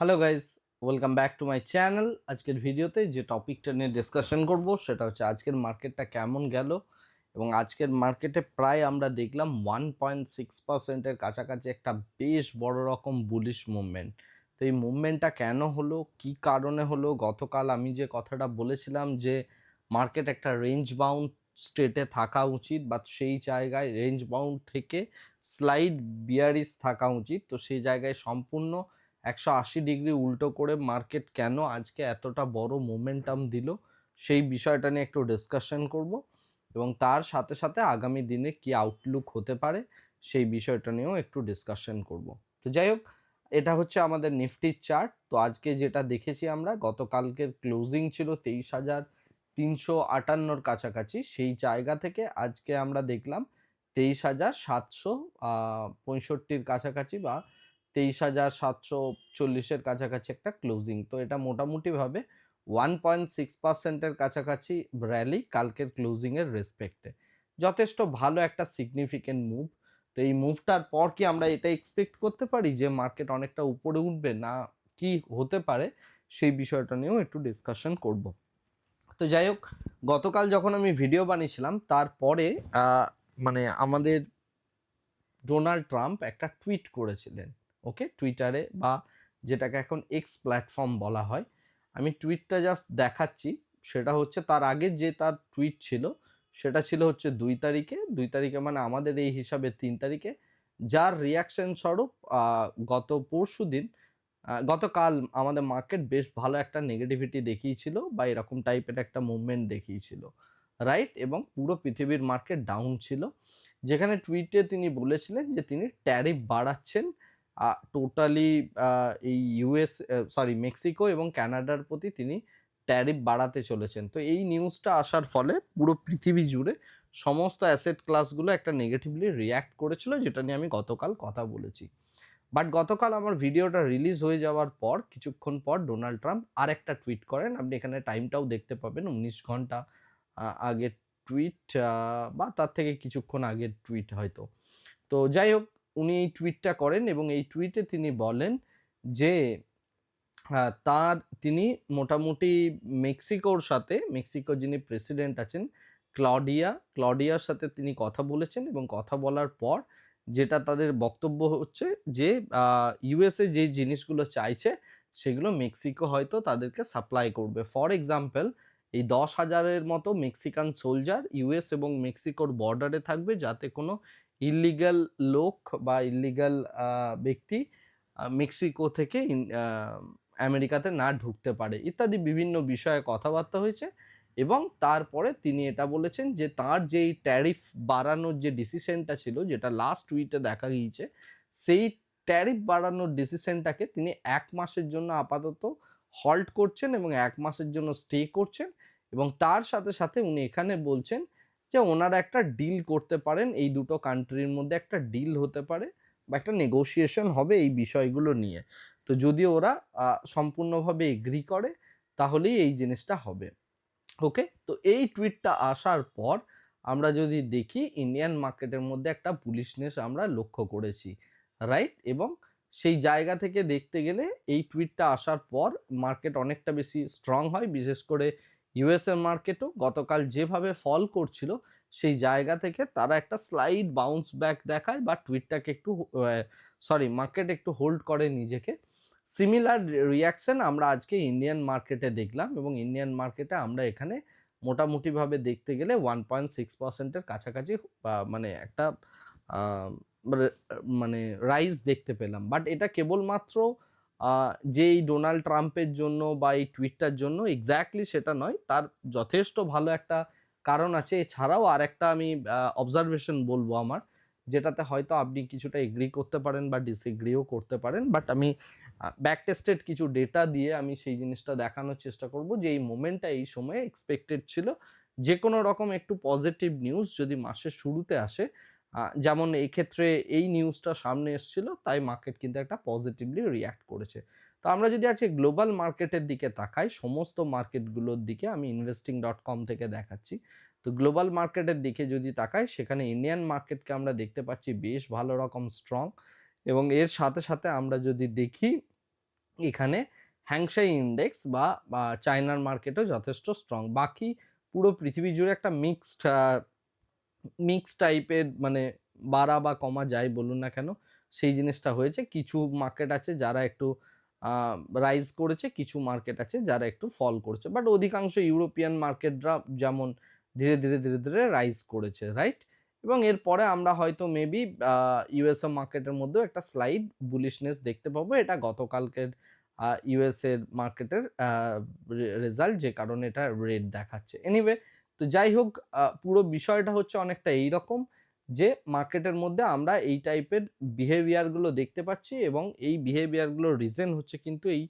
Hello guys welcome back to my channel আজকের ভিডিওতে যে টপিকটা নিয়ে ডিসকাশন করব, সেটা হচ্ছে আজকের মার্কেটটা কেমন গেল? এবং আজকের মার্কেটে প্রায় আমরা দেখলাম ওয়ান পয়েন্ট সিক্স পার্সেন্টের কাছাকাছি একটা বেশ বড় রকম বুলিশ মুভমেন্ট তো এই মুভমেন্টটা কেন হলো? কি কারণে হলো? গতকাল আমি যে কথাটা বলেছিলাম যে মার্কেট একটা রেঞ্জ বাউন্ড স্টেটে থাকা উচিত বা সেই জায়গায় রেঞ্জ বাউন্ড থেকে স্লাইড বিয়ারিস থাকা উচিত, তো সেই জায়গায় সম্পূর্ণ একশো আশি ডিগ্রি উল্টো করে মার্কেট কেন আজকে এতটা বড় মোমেন্টাম দিল, সেই বিষয়টা নিয়ে একটু ডিসকাশন করব এবং তার সাথে সাথে আগামী দিনে কি আউটলুক হতে পারে, সেই বিষয়টা নিয়েও একটু ডিসকাশন করব। তো যাই হোক, এটা হচ্ছে আমাদের নিফটির চার্ট। তো আজকে যেটা দেখেছি আমরা, গতকালকের ক্লোজিং ছিল তেইশ হাজার তিনশো আটান্নর কাছাকাছি। সেই জায়গা থেকে আজকে আমরা দেখলাম তেইশ হাজার সাতশো পঁয়ষট্টির কাছাকাছি বা তেইশ হাজার সাতশো চল্লিশের কাছাকাছি একটা ক্লোজিং তো এটা মোটামুটিভাবে ওয়ান পয়েন্ট সিক্স পার্সেন্টের কাছাকাছি র্যালি কালকের ক্লোজিংয়ের রেসপেক্টে যথেষ্ট ভালো একটা সিগনিফিকেন্ট মুভ তো এই মুভটার পর কি আমরা এটা এক্সপেক্ট করতে পারি যে মার্কেট অনেকটা উপরে উঠবে না কি হতে পারে সেই বিষয়টা নিয়েও একটু ডিসকাশন করব। তো যাই হোক, গতকাল যখন আমি ভিডিও বানিয়েছিলাম, তারপরে মানে আমাদের ডোনাল্ড ট্রাম্প একটা টুইট করেছিলেন। ওকে? টুইটারে বা যেটাকে এখন এক্স প্ল্যাটফর্ম বলা হয়। আমি টুইটটা জাস্ট দেখাচ্ছি। সেটা হচ্ছে তার আগে যে তার টুইট ছিল, সেটা ছিল হচ্ছে দুই তারিখে। দুই তারিখে মানে আমাদের এই হিসাবে তিন তারিখে। যার রিয়াকশন স্বরূপ গত পরশু দিন গতকাল আমাদের মার্কেট বেশ ভালো একটা নেগেটিভিটি দেখিয়েছিল বা এরকম টাইপের একটা মুভমেন্ট দেখিয়েছিল রাইট এবং পুরো পৃথিবীর মার্কেট ডাউন ছিল। যেখানে টুইটে তিনি বলেছিলেন যে তিনি ট্যারিফ বাড়াচ্ছেন। টোটালি এই ইউএস সরি মেক্সিকো এবং কানাডার প্রতি তিনি ট্যারিফ বাড়াতে চলেছেন। তো এই নিউজটা আসার ফলে পুরো পৃথিবী জুড়ে সমস্ত অ্যাসেট ক্লাসগুলো একটা নেগেটিভলি রিয়্যাক্ট করেছিল, যেটা নিয়ে আমি গতকাল কথা বলেছি। বাট গতকাল আমার ভিডিওটা রিলিজ হয়ে যাওয়ার পর, কিছুক্ষণ পর ডোনাল্ড ট্রাম্প আর একটা টুইট করেন। আপনি এখানে টাইমটাও দেখতে পাবেন, উনিশ ঘণ্টা আগের টুইট বা তার থেকে কিছুক্ষণ আগের টুইট হয়তো। তো যাই হোক উনি এই টুইটটা করেন এবং এই টুইটে তিনি বলেন যে তার, তিনি মোটামুটি মেক্সিকোর সাথে মেক্সিকোর যিনি প্রেসিডেন্ট আছেন ক্লডিয়া ক্লডিয়ার সাথে তিনি কথা বলেছেন এবং কথা বলার পর যেটা তাদের বক্তব্য হচ্ছে যে ইউএসএ যে জিনিসগুলো চাইছে সেগুলো মেক্সিকো হয়তো তাদেরকে সাপ্লাই করবে। ফর এক্সাম্পল এই দশ হাজারের মতো মেক্সিকান সোলজার ইউএস এবং মেক্সিকোর বর্ডারে থাকবে যাতে কোনো ইলিগাল লোক বা ইলিগাল ব্যক্তি মেক্সিকো থেকে আমেরিকাতে না ঢুকতে পারে। ইত্যাদি বিভিন্ন বিষয়ে কথাবার্তা হয়েছে এবং তারপরে তিনি এটা বলেছেন যে তার যেই ট্যারিফ বাড়ানোর যে ডিসিশনটা ছিল, যেটা লাস্ট উইকে দেখা গিয়েছে, সেই ট্যারিফ বাড়ানোর ডিসিশনটাকে তিনি এক মাসের জন্য আপাতত হল্ট করছেন এবং এক মাসের জন্য স্টে করছেন এবং তার সাথে সাথে উনি এখানে বলছেন যে ওনারা একটা ডিল করতে পারেন, এই দুটো কান্ট্রির মধ্যে একটা ডিল হতে পারে বা একটা নেগোসিয়েশন হবে এই বিষয়গুলো নিয়ে। তো যদি ওরা সম্পূর্ণভাবে এগ্রি করে, তাহলেই এই জিনিসটা হবে। ওকে তো এই টুইটটা আসার পর আমরা যদি দেখি ইন্ডিয়ান মার্কেটের মধ্যে একটা পুলিশনেস আমরা লক্ষ্য করেছি। রাইট এবং সেই জায়গা থেকে দেখতে গেলে এই টুইটটা আসার পর মার্কেট অনেকটা বেশি স্ট্রং হয়, বিশেষ করে ইউএসএ মার্কেটও গতকাল যেভাবে ফল করছিল সেই জায়গা থেকে তারা একটা স্লাইড বাউন্স ব্যাক দেখায় বা টুইটটাকে একটু সরি মার্কেট একটু হোল্ড করে নিজেকে। সিমিলার রিয়াকশন আমরা আজকে ইন্ডিয়ান মার্কেটে দেখলাম এবং ইন্ডিয়ান মার্কেটে আমরা এখানে মোটামুটিভাবে দেখতে গেলে ওয়ান পয়েন্ট সিক্স পার্সেন্টের কাছাকাছি মানে একটা মানে- মানে রাইজ দেখতে পেলাম। বাট এটা কেবলমাত্র আহ, যে এই ডোনাল্ড ট্রাম্পের জন্য বা এই টুইটটার জন্য এক্স্যাক্টলি সেটা নয়, তার যথেষ্ট ভালো একটা কারণ আছে। এছাড়াও আর একটা আমি অবজারভেশন বলব আমার, যেটাতে হয়তো আপনি কিছুটা এগ্রি করতে পারেন বা ডিসএগ্রিও করতে পারেন বাট আমি ব্যাক টেস্টেড কিছু ডেটা দিয়ে আমি সেই জিনিসটা দেখানোর চেষ্টা করব যে এই মোমেন্টটা এই সময়ে এক্সপেক্টেড ছিল। যে কোনো রকম একটু পজিটিভ নিউজ যদি মাসের শুরুতে আসে যেমন এই ক্ষেত্রে এই নিউজটা সামনে এসেছিল, তাই মার্কেট কিন্তু একটা পজিটিভলি রিয়্যাক্ট করেছে। তো আমরা যদি আজকে গ্লোবাল মার্কেটের দিকে তাকাই, সমস্ত মার্কেটগুলোর দিকে আমি ইনভেস্টিং ডট কম থেকে দেখাচ্ছি। তো গ্লোবাল মার্কেটের দিকে যদি তাকাই, সেখানে ইন্ডিয়ান মার্কেটকে আমরা দেখতে পাচ্ছি বেশ ভালো রকম স্ট্রং এবং এর সাথে সাথে আমরা যদি দেখি, এখানে হ্যাংশাই ইন্ডেক্স বা চায়নার মার্কেটও যথেষ্ট স্ট্রং বাকি পুরো পৃথিবী জুড়ে একটা মিক্সড মিক্স টাইপের মানে বাড়া বা কমা যাই বলুন না কেন, সেই জিনিসটা হয়েছে। কিছু মার্কেট আছে যারা একটু রাইজ করেছে, কিছু মার্কেট আছে যারা একটু ফল করছে। বাট অধিকাংশ ইউরোপিয়ান মার্কেটরা যেমন ধীরে ধীরে ধীরে ধীরে রাইজ করেছে রাইট এবং এরপরে আমরা হয়তো মেবি ইউএসএ মার্কেটের মধ্যেও একটা স্লাইড বুলিশনেস দেখতে পাবো। এটা গতকালকের ইউএস এর মার্কেটের রেজাল্ট যে কারণে এটা রেড দেখাচ্ছে। এনিওয়ে তো যাই হোক পুরো বিষয়টা হচ্ছে অনেকটা এইরকম যে মার্কেটের মধ্যে আমরা এই টাইপের বিহেভিয়ারগুলো দেখতে পাচ্ছি এবং এই বিহেভিয়ারগুলোর রিজন হচ্ছে কিন্তু এই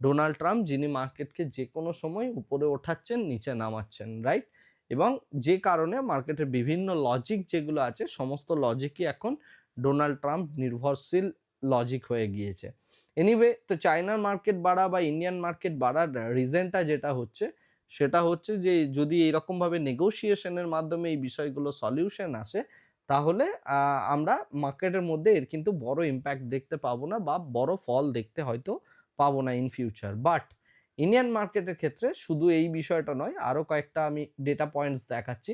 ডোনাল্ড ট্রাম্প, যিনি মার্কেটকে যে কোনো সময় উপরে ওঠাচ্ছেন, নিচে নামাচ্ছেন রাইট এবং যে কারণে মার্কেটের বিভিন্ন লজিক যেগুলো আছে, সমস্ত লজিকই এখন ডোনাল্ড ট্রাম্প নির্ভরশীল লজিক হয়ে গিয়েছে। এনিওয়ে তো চায়নার মার্কেট বাড়া বা ইন্ডিয়ান মার্কেট বাড়ার রিজনটা যেটা হচ্ছে সেটা হচ্ছে যে, যদি এরকমভাবে নেগোসিয়েশনের মাধ্যমে এই বিষয়গুলো সলিউশন আসে, তাহলে আমরা মার্কেটের মধ্যে এর কিন্তু বড় ইম্প্যাক্ট দেখতে পাবো না বা বড় ফল দেখতে হয়তো পাবো না ইন ফিউচার বাট ইন্ডিয়ান মার্কেটের ক্ষেত্রে শুধু এই বিষয়টা নয় আরও কয়েকটা আমি ডেটা পয়েন্টস দেখাচ্ছি।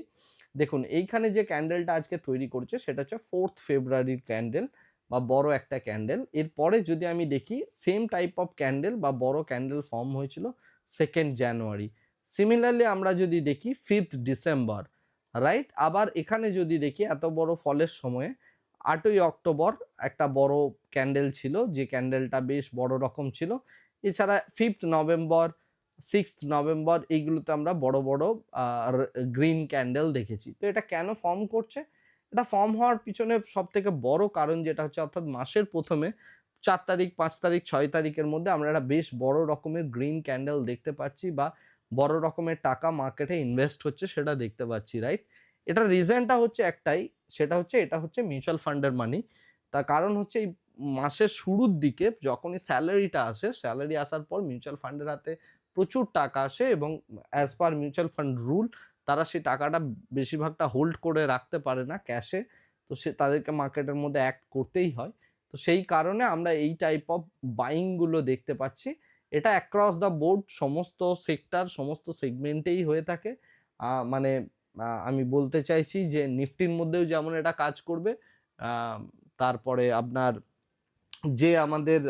দেখুন, এইখানে যে ক্যান্ডেলটা আজকে তৈরি করছে, সেটা হচ্ছে ফোর্থ ফেব্রুয়ারির ক্যান্ডেল বা বড় একটা ক্যান্ডেল এরপরে যদি আমি দেখি সেম টাইপ অফ ক্যান্ডেল বা বড় ক্যান্ডেল ফর্ম হয়েছিল সেকেন্ড জানুয়ারি সিমিলারলি আমরা যদি দেখি ফিফথ ডিসেম্বর রাইট আবার এখানে যদি দেখি এত বড় ফলের সময়ে আটই অক্টোবর একটা বড় ক্যান্ডেল ছিল, যে ক্যান্ডেলটা বেশ বড় রকম ছিল। এছাড়া ফিফথ নভেম্বর সিক্সথ নভেম্বর এইগুলোতে আমরা বড় বড় গ্রিন ক্যান্ডেল দেখেছি। তো এটা কেন ফর্ম করছে? এটা ফর্ম হওয়ার পিছনে সব থেকে বড় কারণ যেটা হচ্ছে, অর্থাৎ মাসের প্রথমে চার তারিখ, পাঁচ তারিখ, ছয় তারিখের মধ্যে আমরা একটা বেশ বড় রকমের গ্রিন ক্যান্ডেল দেখতে পাচ্ছি বা বড় রকমের টাকা মার্কেটে ইনভেস্ট হচ্ছে সেটা দেখতে পাচ্ছি রাইট এটার রিজনটা হচ্ছে একটাই, সেটা হচ্ছে, এটা হচ্ছে মিউচুয়াল ফান্ডের মানি তার কারণ হচ্ছে এই মাসের শুরুর দিকে যখনই স্যালারিটা আসে স্যালারি আসার পর মিউচুয়াল ফান্ডের হাতে প্রচুর টাকা আসে এবং as per mutual fund rule তারা সেই টাকাটা বেশিরভাগটা হোল্ড করে রাখতে পারে না ক্যাশে তো সে, তাদেরকে মার্কেটের মধ্যে অ্যাক্ট করতেই হয়। তো সেই কারণে আমরা এই টাইপ অফ বাইংগুলো দেখতে পাচ্ছি। এটা অ্যাক্রস দ্য বোর্ড সমস্ত সেক্টর সমস্ত সেগমেন্টেই হয়ে থাকে। মানে আমি বলতে চাইছি যে নিফটির মধ্যেও যেমন এটা কাজ করবে তারপরে আপনার যে আমাদের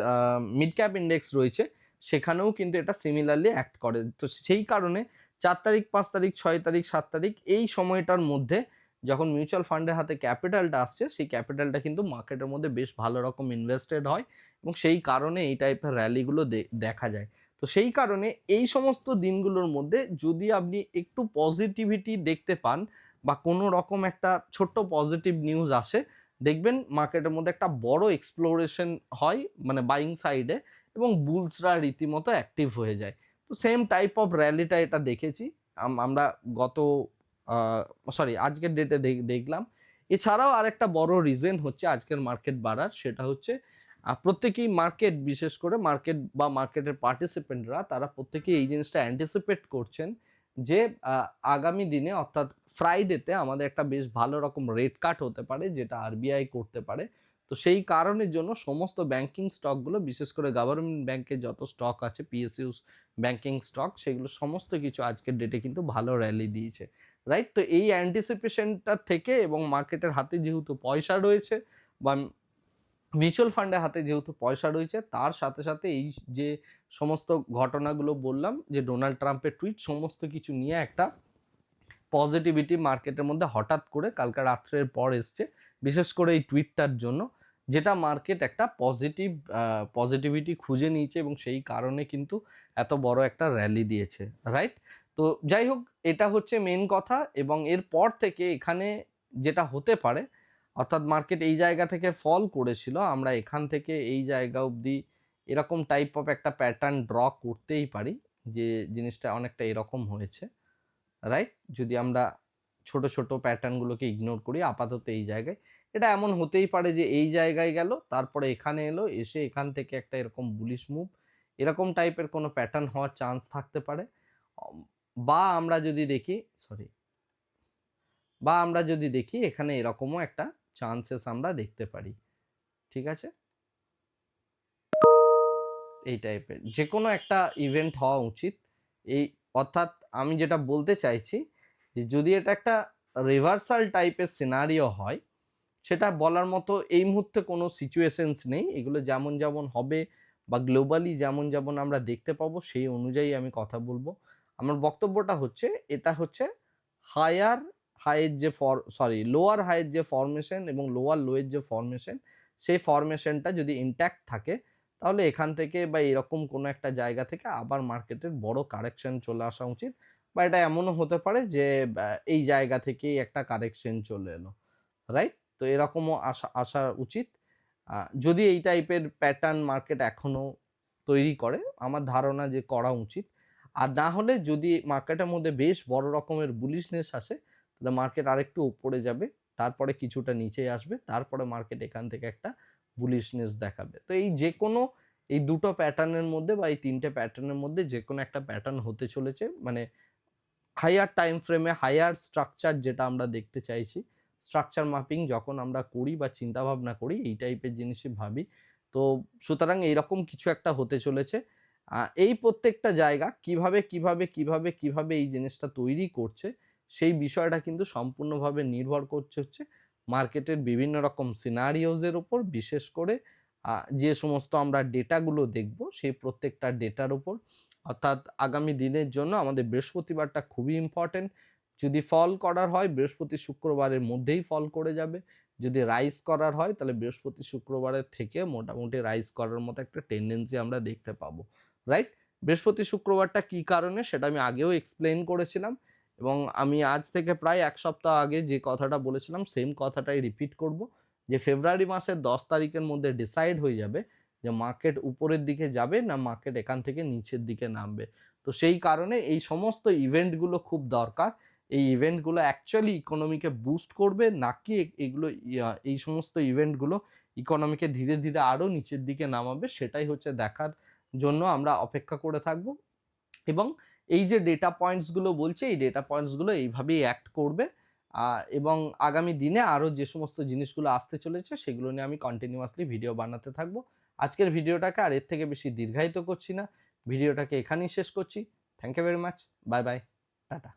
মিড ক্যাপ ইন্ডেক্স রয়েছে, সেখানেও কিন্তু এটা সিমিলারলি অ্যাক্ট করে। তো সেই কারণে চার তারিখ, পাঁচ তারিখ, ছয় তারিখ, সাত তারিখ এই সময়টার মধ্যে যখন মিউচুয়াল ফান্ডের হাতে ক্যাপিটালটা আসছে, সেই ক্যাপিটালটা কিন্তু মার্কেটের মধ্যে বেশ ভালো রকম ইনভেস্টেড হয়। এবং সেই কারণে এই টাইপের র্যালিগুলো দেখা যায়। তো সেই কারণে এই সমস্ত দিনগুলোর মধ্যে যদি আপনি একটু পজিটিভিটি দেখতে পান বা কোনো রকম একটা ছোট্ট পজিটিভ নিউজ আসে, দেখবেন মার্কেটের মধ্যে একটা বড় এক্সপ্লোরেশন হয় মানে বাইং সাইডে এবং বুলসরা রীতিমতো অ্যাক্টিভ হয়ে যায়। তো সেম টাইপ অফ র্যালিটা এটা দেখেছি। আমরা গত সরি আজকের ডেটে দেখলাম। এছাড়াও আরেকটা বড় রিজন হচ্ছে আজকের মার্কেট বাড়ার, সেটা হচ্ছে প্রত্যেকেই মার্কেট বিশেষ করে মার্কেট বা মার্কেটের পার্টিসিপেন্টরা তারা প্রত্যেকেই এই জিনিসটা অ্যান্টিসিপেট করছেন যে আগামী দিনে অর্থাৎ ফ্রাইডেতে আমাদের একটা বেশ ভালো রকম রেট কাট হতে পারে, যেটা আরবিআই করতে পারে। তো সেই কারণের জন্য সমস্ত ব্যাংকিং স্টকগুলো বিশেষ করে গভর্নমেন্ট ব্যাংকের যত স্টক আছে পিএসইউস ব্যাংকিং স্টক সেগুলো সমস্ত কিছু আজকের ডেটে কিন্তু ভালো র্যালি দিয়েছে রাইট তো এই অ্যান্টিসিপেশনটা থেকে এবং মার্কেটের হাতে যেহেতু পয়সা রয়েছে, বা মিউচুয়াল ফান্ডের হাতে যেহেতু পয়সা রয়েছে, তার সাথে সাথে এই যে সমস্ত ঘটনাগুলো বললাম, যে ডোনাল্ড ট্রাম্পের টুইট, সমস্ত কিছু নিয়ে একটা পজিটিভিটি মার্কেটের মধ্যে হঠাৎ করে কালকে রাত্রের পর এসছে। বিশেষ করে এই টুইটটার জন্য, যেটা মার্কেট একটা পজিটিভ পজিটিভিটি খুঁজে নিয়েছে এবং সেই কারণে কিন্তু এত বড় একটা র্যালি দিয়েছে, রাইট? তো যাই হোক, এটা হচ্ছে মেন কথা এবং এরপর থেকে এখানে যেটা হতে পারে অর্থাৎ মার্কেট এই জায়গা থেকে ফল করেছিল, আমরা এখান থেকে এই জায়গা অবধি এরকম টাইপ অফ একটা প্যাটার্ন ড্র করতেই পারি যে জিনিসটা অনেকটা এরকম হয়েছে রাইট যদি আমরা ছোট ছোট প্যাটার্নগুলোকে ইগনোর করি, আপাতত এই জায়গায়। এটা এমন হতেই পারে যে এই জায়গায় গেল, তারপরে এখানে এলো, এসে এখান থেকে একটা এরকম বুলিশ মুভ এরকম টাইপের কোনো প্যাটার্ন হওয়ার চান্স থাকতে পারে। বা আমরা যদি দেখি সরি বা আমরা যদি দেখি এখানে এরকমও একটা চান্সেস আমরা দেখতে পারি। ঠিক আছে? এই টাইপের যে কোনো একটা ইভেন্ট হওয়া উচিত। এই অর্থাৎ আমি যেটা বলতে চাইছি যে, যদি এটা একটা রিভার্সাল টাইপের সিনারিও হয়, সেটা বলার মতো এই মুহূর্তে কোনো সিচুয়েশনস নেই। এগুলো যেমন যেমন হবে বা গ্লোবালি যেমন যেমন আমরা দেখতে পাবো, সেই অনুযায়ী আমি কথা বলব। আমার বক্তব্যটা হচ্ছে, এটা হচ্ছে হায়ার হাইয়ের যে ফর, সরি, লোয়ার হাইয়ের যে ফরমেশন এবং লোয়ার লোয়ের যে ফরমেশন, সেই ফরমেশনটা যদি ইনট্যাক্ট থাকে, তাহলে এখান থেকে বা এরকম কোনো একটা জায়গা থেকে আবার মার্কেটের বড় কারেকশন চলে আসা উচিত। বা এটা এমনও হতে পারে যে এই জায়গা থেকেই একটা কারেকশন চলে এলো রাইট তো এরকমও আসা আসা উচিত। যদি এই টাইপের প্যাটার্ন মার্কেট এখনও তৈরি করে, আমার ধারণা যে করা উচিত। আর না হলে যদি মার্কেটের মধ্যে বেশ বড় রকমের বুলিশনেস আসে মার্কেট আরেকটু উপরে যাবে, তারপরে কিছুটা নিচে আসবে, তারপরে মার্কেট এখান থেকে একটা বুলিশনেস দেখাবে। তো এই যে কোনো এই দুটো প্যাটার্নের মধ্যে বা এই তিনটে প্যাটার্নের মধ্যে যে কোনো একটা প্যাটার্ন হতে চলেছে মানে হায়ার টাইম ফ্রেমে হায়ার স্ট্রাকচার যেটা আমরা দেখতে চাইছি স্ট্রাকচার মাপিং যখন আমরা করি বা চিন্তা ভাবনা করি, এই টাইপের জিনিসই ভাবি। তো সুতরাং এইরকম কিছু একটা হতে চলেছে। এই প্রত্যেকটা জায়গা কীভাবে কীভাবে কীভাবে কীভাবে এই জিনিসটা তৈরি করছে সেই বিষয়টা কিন্তু সম্পূর্ণভাবে নির্ভর করছে হচ্ছে মার্কেটের বিভিন্ন রকম সিনারিওজের ওপর বিশেষ করে যে সমস্ত আমরা ডেটাগুলো দেখব, সেই প্রত্যেকটা ডেটার ওপর অর্থাৎ আগামী দিনের জন্য আমাদের বৃহস্পতিবারটা খুবই ইম্পর্টেন্ট যদি ফল করার হয়, বৃহস্পতি শুক্রবারের মধ্যেই ফল করে যাবে। যদি রাইজ করার হয়, তাহলে বৃহস্পতি শুক্রবারের থেকে মোটামুটি রাইজ করার মতো একটা টেন্ডেন্সি আমরা দেখতে পাবো। রাইট বৃহস্পতি শুক্রবারটা কী কারণে, সেটা আমি আগেও এক্সপ্লেন করেছিলাম। এবং আমি আজ থেকে প্রায় এক সপ্তাহ আগে যে কথাটা বলেছিলাম সেম কথাটাই রিপিট করব, যে ফেব্রুয়ারি মাসের দশ তারিখের মধ্যে ডিসাইড হয়ে যাবে যে মার্কেট উপরের দিকে যাবে না মার্কেট এখান থেকে নিচের দিকে নামবে। তো সেই কারণে এই সমস্ত ইভেন্টগুলো খুব দরকার। এই ইভেন্টগুলো অ্যাকচুয়ালি ইকোনমিকে বুস্ট করবে নাকি এগুলো এই সমস্ত ইভেন্টগুলো ইকোনমিকে ধীরে ধীরে আরও নিচের দিকে নামাবে, সেটাই হচ্ছে দেখার জন্য আমরা অপেক্ষা করে থাকব। এবং এই যে ডেটা পয়েন্টসগুলো বলছে, এই ডেটা পয়েন্টসগুলো এইভাবেই অ্যাক্ট করবে। এবং আগামী দিনে আরও যে সমস্ত জিনিসগুলো আসতে চলেছে, সেগুলো নিয়ে আমি কন্টিনিউয়াসলি ভিডিও বানাতে থাকব। আজকের ভিডিওটাকে আর এর থেকে বেশি দীর্ঘায়িত করছি না। ভিডিওটাকে এখানেই শেষ করছি। Thank you very much bye bye tata